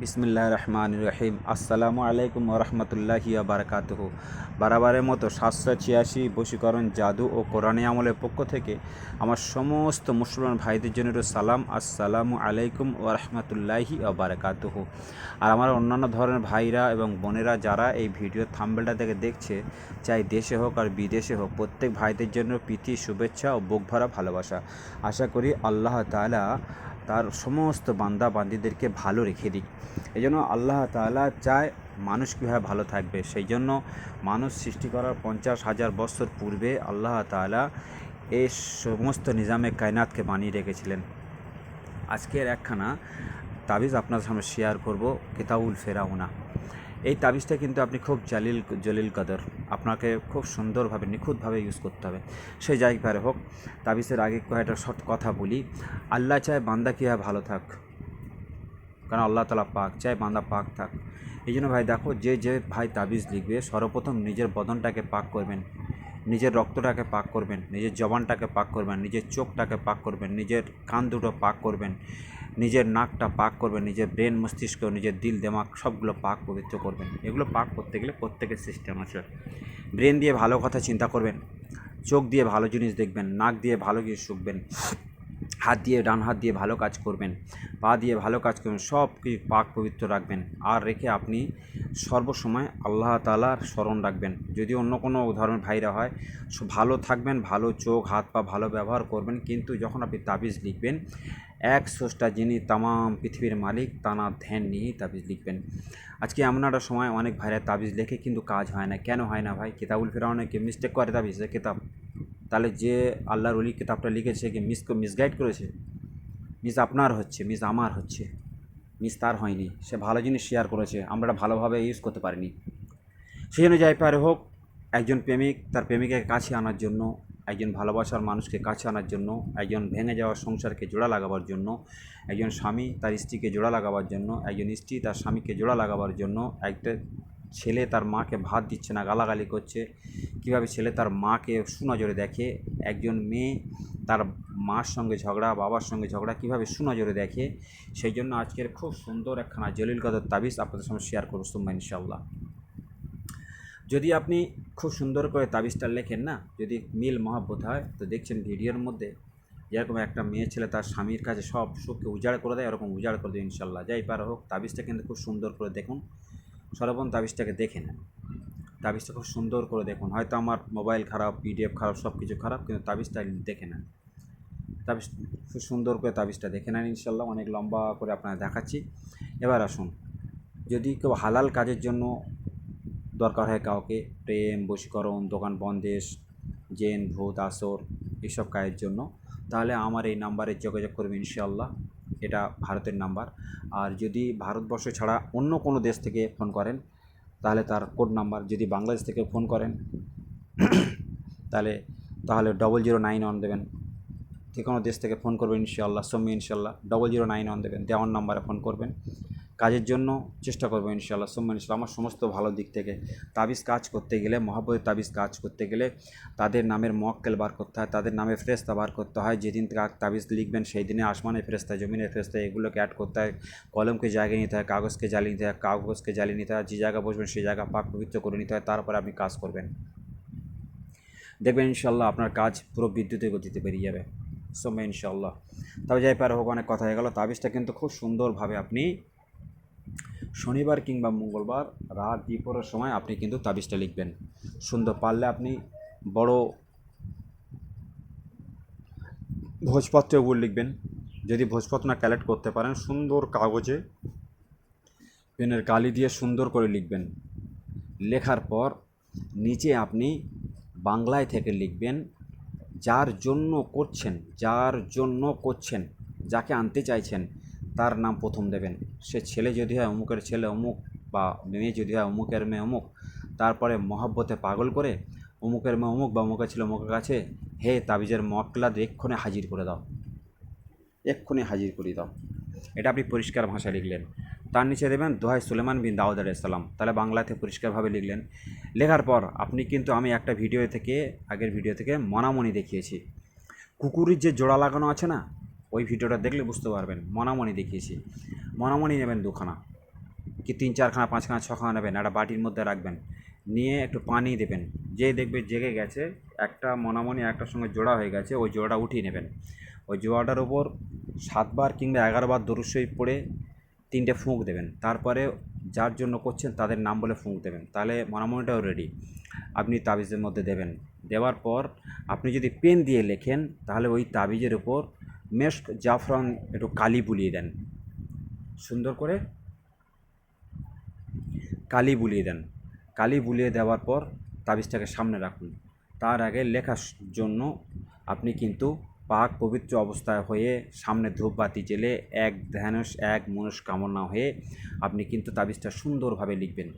বিসমিল্লাহ রহমান রহিম। আসসালামু আলাইকুম রহমতুল্লাহি বারকাতহ। বারাবারের মতো সাতশো ছিয়াশি বশীকরণ জাদু ও কোরআনী আমলের পক্ষ থেকে আমার সমস্ত মুসলমান ভাইদের জন্য সালাম। আসসালামু আলাইকুম ও রহমতুল্লাহি বারকাতহ। আর আমার অন্যান্য ধরনের ভাইরা এবং বোনেরা যারা এই ভিডিও থাম্বেলটা থেকে দেখছে, চাই দেশে হোক আর বিদেশে হোক, প্রত্যেক ভাইদের জন্য প্রীতি, শুভেচ্ছা ও বুক ভরা ভালোবাসা। আশা করি আল্লাহ তাআলা তার সমস্ত বান্দা বান্দিদেরকে ভালো রেখে দিক। এই জন্য আল্লাহ তালা চায় মানুষ কীভাবে ভালো থাকবে। সেই জন্য মানুষ সৃষ্টি করার পঞ্চাশ হাজার বছর পূর্বে আল্লাহ তালা এই সমস্ত নিজামে কায়নাতকে বানিয়ে রেখেছিলেন। আজকের একখানা তাবিজ আপনার সামনে শেয়ার করব, কিতাবুল ফেরাউনা। এই তাবিজটা কিন্তু আপনি খুব জালিল, জলিল কদর। আপনাকে খুব সুন্দরভাবে, নিখুঁতভাবে ইউজ করতে হবে। সে যাই পারে হোক, তাবিজের আগে কয়েকটা শর্ট কথা বলি। আল্লাহ চায় বান্দা কীভাবে ভালো থাক। কারণ আল্লাহ তালা পাক চায় বান্দা পাক থাক। এই জন্য ভাই দেখো, যে যে ভাই তাবিজ লিখবে, সর্বপ্রথম নিজের বদনটাকে পাক করবেন। নিজের রক্তটাকে পাক করবেন, নিজের জবানটাকে পাক করবেন, নিজের চোখটাকে পাক করবেন, নিজের কান দুটো পাক করবেন, নিজের নাকটা পাক করবেন, নিজের ব্রেন মস্তিষ্ক, নিজের দিল দেমাক সবগুলো পাক পবিত্র করবেন। এগুলো পাক করতে গেলে প্রত্যেকের সিস্টেম আছে। ব্রেন দিয়ে ভালো কথা চিন্তা করবেন, চোখ দিয়ে ভালো জিনিস দেখবেন, নাক দিয়ে ভালো জিনিস শুকবেন হাত দিয়ে, ডান হাত দিয়ে ভালো কাজ করবেন, পা দিয়ে ভালো কাজ করবেন, সব কিছু পাক পবিত্র রাখবেন। আর রেখে আপনি সর্বসময় আল্লাহ তালার স্মরণ রাখবেন। যদি অন্য কোনো ধর্মের ভাইরা হয় ভালো থাকবেন, ভালো চোখ, হাত, পা ভালো ব্যবহার করবেন। কিন্তু যখন আপনি তাবিজ লিখবেন, এক স্রষ্টা যিনি তামাম পৃথিবীর মালিক তানার ধ্যান নিয়েই তাবিজ লিখবেন। আজকে এমন একটা সময় অনেক ভাইরা তাবিজ লেখে, কিন্তু কাজ হয় না। কেন হয় না ভাই? কিতাবুল ফেরাউনকে মিস্টেক করে তাবিজ? কিতাব। তাহলে যে আল্লাহর অলি কিতাবটা লিখেছে কি মিস মিসগাইড করেছে? মিস আপনার হচ্ছে, মিস আমার হচ্ছে, মিস তার হয়নি। সে ভালো জিনিস শেয়ার করেছে, আমরা ভালোভাবে ইউজ করতে পারিনি। সেই জন্য যাই পারে হোক, একজন প্রেমিক তার প্রেমিকের কাছে আনার জন্য, একজন ভালোবাসার মানুষকে কাছে আনার জন্য, একজন ভেঙে যাওয়া সংসারকে জোড়া লাগাবার জন্য, একজন স্বামী তার স্ত্রীকে জোড়া লাগাবার জন্য, একজন স্ত্রী তার স্বামীকে জোড়া লাগাবার জন্য, একটা ছেলে তার মাকে ভাত দিচ্ছে না, গালাগালি করছে। কীভাবে ছেলে তার মাকে সুনজরে দেখে? একজন মেয়ে তার মার সঙ্গে ঝগড়া, বাবার সঙ্গে ঝগড়া কীভাবে সুনজরে দেখে? সেই জন্য আজকের খুব সুন্দর একখানা জলিল কদর তাবিজ আপনাদের সঙ্গে শেয়ার করব সুম্মা ইনশাল্লাহ যদি আপনি খুব সুন্দর করে তাবিজটা লেখেন না, যদি মিল মহাব্বত হয়, তো দেখছেন ভিডিওর মধ্যে যেরকম একটা মেয়ে ছেলে তার স্বামীর কাছে সব সুখকে উজাড় করে দেয়, এরকম উজাড় করে দেয় ইনশাল্লাহ যাই পার হোক, তাবিজটা কিন্তু খুব সুন্দর করে দেখুন। সর্বপ্রথম তাবিজটাকে দেখে নেন। তাবিজটা খুব সুন্দর করে দেখুন। হয়তো আমার মোবাইল খারাপ, পিডিএফ খারাপ সব কিছু খারাপ, কিন্তু তাবিজটা দেখে নেন। তাবিজ খুব সুন্দর করে তাবিজটা দেখে নেন ইনশাল্লাহ। অনেক লম্বা করে আপনারা দেখাচ্ছি। এবার আসুন। যদি কেউ হালাল কাজের জন্য দরকার হয় কাউকে, প্রেম, বশীকরণ, দোকান বন্দেশ জেন, ভূত, আসর, এসব কাজের জন্য, তাহলে আমার এই নাম্বারে যোগাযোগ করবে ইনশাআল্লাহ এটা ভারতের নাম্বার। আর যদি ভারতবর্ষ ছাড়া অন্য কোনো দেশ থেকে ফোন করেন, তাহলে তার কোড নাম্বার যদি বাংলাদেশ থেকে ফোন করেন, তাহলে তাহলে ডবল জিরো নাইন ওয়ান দেবেন। যে কোনো দেশ থেকে ফোন করবেন ইনশাল্লাহ সৌম্য ইনশাল্লাহ ডবল জিরো নাইন ওয়ান দেবেন। দেওয়ার নাম্বারে ফোন করবেন। কাজের জন্য চেষ্টা করব ইনশাল্লাহ সৌম্য ইনশাল্লাহ আমার সমস্ত ভালো দিক থেকে। তাবিজ কাজ করতে গেলে মহাব্বতের তাবিজ কাজ করতে গেলে তাদের নামের মক্কেল বার করতে হয়, তাদের নামে ফেরেস্তা বার করতে হয়। যেদিন তাবিজ লিখবেন সেই দিনে আসমানের ফেরেস্তা জমিনের ফেরেস্তা এগুলোকে অ্যাড করতে হয়। কলমকে জায়গায় নিতে হয়, কাগজকে জ্বালিয়ে নিতে হয়, কাগজকে জ্বালিয়ে নিতে হয়। যে জায়গা বসবেন, সেই জায়গা পাক পবিত্র করে নিতে হয়। তারপরে আপনি কাজ করবেন। দেখবেন ইনশাল্লাহ আপনার কাজ পুরো বিদ্যুতের গতিতে বেরিয়ে যাবে। সোমে ইনশাল্লাহ তবে যাই পারে হোক, অনেক কথা হয়ে গেল। তাবিজটা কিন্তু খুব সুন্দরভাবে আপনি শনিবার কিংবা মঙ্গলবার রাত দ্বীপরের সময় আপনি কিন্তু তাবিজটা লিখবেন। সুন্দর পারলে আপনি বড় ভোজপত্রের উপর লিখবেন। যদি ভোজপত্র না কালেক্ট করতে পারেন, সুন্দর কাগজে পেনের কালি দিয়ে সুন্দর করে লিখবেন। লেখার পর নিচে আপনি বাংলায় থেকে লিখবেন, যার জন্য করছেন, যার জন্য করছেন, যাকে আনতে চাইছেন তার নাম প্রথম দেবেন। সে ছেলে যদি হয়, অমুকের ছেলে অমুক বা মেয়ে যদি হয়, অমুকের মেয়ে অমুক, তারপরে মহাব্বতে পাগল করে অমুকের মেয়ে অমুক বা অমুকের ছেলে অমুকের কাছে, হে তাবিজের মকলাদ এক্ষণে হাজির করে দাও। এক্ষুনি হাজির করে দাও। এটা আপনি পরিষ্কার ভাষায় লিখলেন। তার নিচে দেবেন, দোহাই সুলেমান বিন দাউদ আলাইসাল্লাম তাহলে বাংলাতে পরিষ্কারভাবে লিখলেন। লেখার পর আপনি কিন্তু আমি একটা ভিডিও থেকে, আগের ভিডিও থেকে মনামনি দেখিয়েছি। কুকুরের যে জোড়া লাগানো আছে না ওই ভিডিওটা দেখলে বুঝতে পারবেন মনামণি দেখিয়েছি। মনামণি নেবেন দুখানা, কি তিন চারখানা, পাঁচখানা, ছখানা নেবেন, একটা বাটির মধ্যে রাখবেন, নিয়ে একটু পানি দেবেন, যেই দেখবে জেগে গেছে, একটা মনামনি একটার সঙ্গে জোড়া হয়ে গেছে, ওই জোড়াটা উঠিয়ে নেবেন। ওই জোড়াটার ওপর সাতবার কিংবা এগারোবার দরুসই পড়ে তিনটে ফুঁক দেবেন, তারপরে যার জন্য করছেন তাদের নাম বলে ফুঁক দেবেন, তাহলে মনামনিটাও রেডি আপনি তাবিজের মধ্যে দেবেন, দেওয়ার পর আপনি যদি পেন দিয়ে লেখেন, তাহলে ওই তাবিজের উপর মেস্ক জাফরান একটু কালি বুলিয়ে দেন। সুন্দর করে কালি বুলিয়ে দেন। কালি বুলিয়ে দেওয়ার পর তাবিজটাকে সামনে রাখুন। তার আগে লেখার জন্য আপনি কিন্তু পাক পবিত্র অবস্থায় হয়ে সামনে ধূপবাতি জেলে এক ধ্যানস, এক মনস্কামনা হয়ে আপনি কিন্তু তাবিজটা সুন্দরভাবে লিখবেন।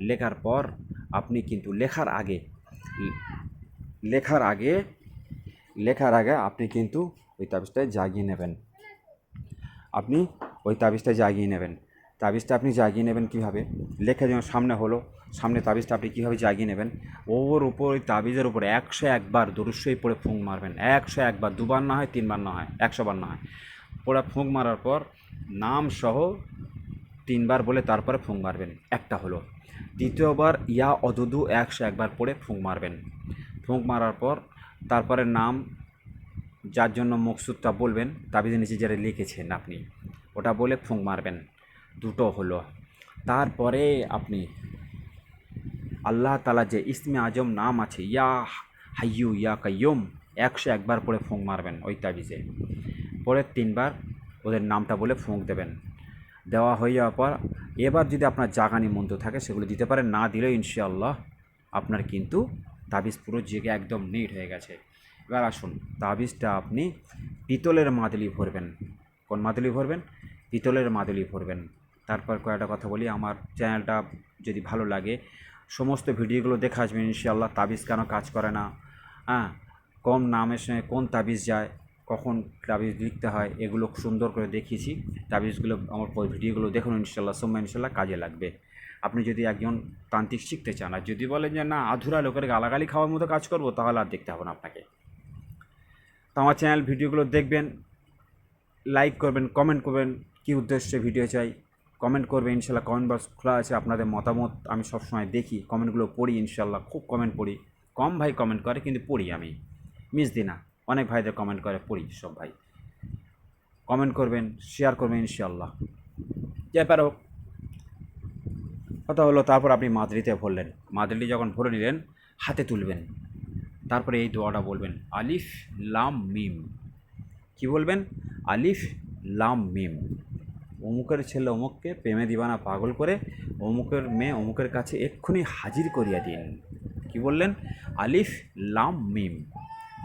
লেখার পর আপনি কিন্তু লেখার আগে লেখার আগে লেখার আগে আপনি কিন্তু ওই তাবিজটায় জাগিয়ে নেবেন। আপনি ওই তাবিজটা জাগিয়ে নেবেন। তাবিজটা আপনি জাগিয়ে নেবেন কীভাবে? লেখা যেমন সামনে হলো, সামনে তাবিজটা আপনি কীভাবে জাগিয়ে নেবেন? ওর উপর, ওই তাবিজের উপর একশো একবার দরুশ্বই পড়ে ফুঁক মারবেন। একশো একবার, দুবার না হয়, তিনবার না হয়, একশো বার না হয়। পড়ে ফুঁক মারার পর নাম সহ তিনবার বলে তারপরে ফুঁক মারবেন। একটা হলো। দ্বিতীয়বার, ইয়া অদুদু একশো একবার পড়ে ফুঁক মারবেন। ফুঁক মারার পর তারপরে নাম যার জন্য মকসুদটা বলবেন, তাবিজের নিচে যারা লিখেছেন আপনি, ওটা বলে ফুঁক মারবেন। দুটো হলো। তারপরে আপনি, আল্লাহ তালা যে ইসমে আজম নাম আছে, ইয়া হাইয়ু ইয়া কাইয়ুম একশো একবার পরে ফুঁক মারবেন ওই তাবিজে। পরে তিনবার ওদের নামটা বলে ফুঁক দেবেন। দেওয়া হয়ে যাওয়ার পর, এবার যদি আপনার জাগানি মন্ত্র থাকে, সেগুলো দিতে পারেন, না দিলেও ইনশাআল্লাহ আপনার কিন্তু তাবিজ পুরো জেগে একদম নিট হয়ে গেছে। এবার আসুন, তাবিজটা আপনি পিতলের মাদলি ভরবেন। কোন মাদলি ভরবেন? পিতলের মাদলি ভরবেন। তারপর কয়েকটা কথা বলি, আমার চ্যানেলটা যদি ভালো লাগে, সমস্ত ভিডিওগুলো দেখে আসবেন, ইনশাআল্লাহ তাবিজ কেন কাজ করে না? হ্যাঁ কোন নামের সঙ্গে কোন তাবিজ যায়, কখন তাবিজ লিখতে হয়, এগুলো সুন্দর করে দেখিয়েছি। তাবিজগুলো, আমার ভিডিওগুলো দেখুন ইনশাল্লাহ সোম্মা ইনশাল্লাহ কাজে লাগবে। আপনি যদি একজন তান্ত্রিক শিখতে চান, আর যদি বলেন যে না, আধুরা লোকের গালাগালি খাওয়ার মতো কাজ করব, তাহলে আর দেখতে হবে না আপনাকে। তো আমার চ্যানেল ভিডিওগুলো দেখবেন লাইক করবেন কমেন্ট করবেন, কী উদ্দেশ্যে ভিডিও চাই কমেন্ট করবেন, ইনশাল্লাহ কমেন্ট বক্স খোলা আছে, আপনাদের মতামত আমি সবসময় দেখি কমেন্টগুলো পড়ি, ইনশাল্লাহ খুব কমেন্ট পড়ি। কম ভাই কমেন্ট করে, কিন্তু পড়ি আমি। মিস দিই না অনেক ভাইদের কমেন্ট করে, পড়ি সব ভাই। কমেন্ট করবেন শেয়ার করবেন, ইনশাল্লাহ। যে পারো কথা হলো, তারপর আপনি মাদরিতে ভরলেন। মাদরি যখন ভরে নিলেন, হাতে তুলবেন। তারপরে এই দোয়াটা বলবেন, আলিফ লাম মিম। কি বলবেন? আলিফ লাম মিম। অমুকের ছেলে অমুককে প্রেমে দিবানা পাগল করে, অমুকের মেয়ে অমুকের কাছে এক্ষুনি হাজির করিয়া দিন। কি বললেন? আলিফ লাম মিম।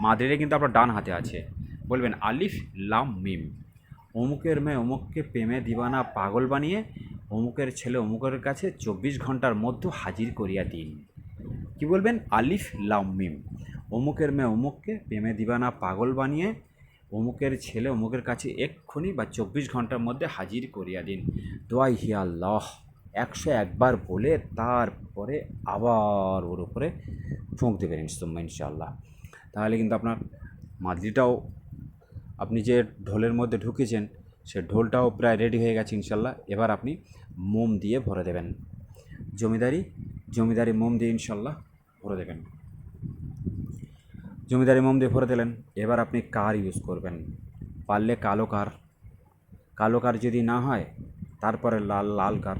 মাদ্রিরে কিন্তু আপনার ডান হাতে আছে। বলবেন, আলিফ লাম মিম। অমুকের মেয়ে অমুককে প্রেমে দিবানা পাগল বানিয়ে, অমুকের ছেলে অমুকের কাছে চব্বিশ ঘণ্টার মধ্যে হাজির করিয়া দিন। কি বলবেন? আলিফ লাম মিম। অমুকের মেয়ে অমুককে, প্রেমে দিবানা পাগল বানিয়ে অমুকের ছেলে অমুকের কাছে এক্ষুনি বা চব্বিশ ঘণ্টার মধ্যে হাজির করিয়া দিন। দোয়াই হিয়াল্লাহ একশো একবার বলে তারপরে আবার ওর উপরে ফুঁক দেবেন ইনসমা ইনশাল্লাহ তাহলে কিন্তু আপনার মাদলিটাও, আপনি যে ঢোলের মধ্যে ঢুকেছেন, সে ঢোলটাও প্রায় রেডি হয়ে গেছে ইনশাল্লাহ এবার আপনি মোম দিয়ে ভরে দেবেন। জমিদারি জমিদারি মোম দিয়ে ইনশাল্লাহ ভরে দেবেন। জমিদারি ইমাম দিয়ে ভরে দিলেন। এবার আপনি কার ইউজ করবেন? পারলে কালো কার। কালো কার যদি না হয়, তারপরে লাল লাল কার।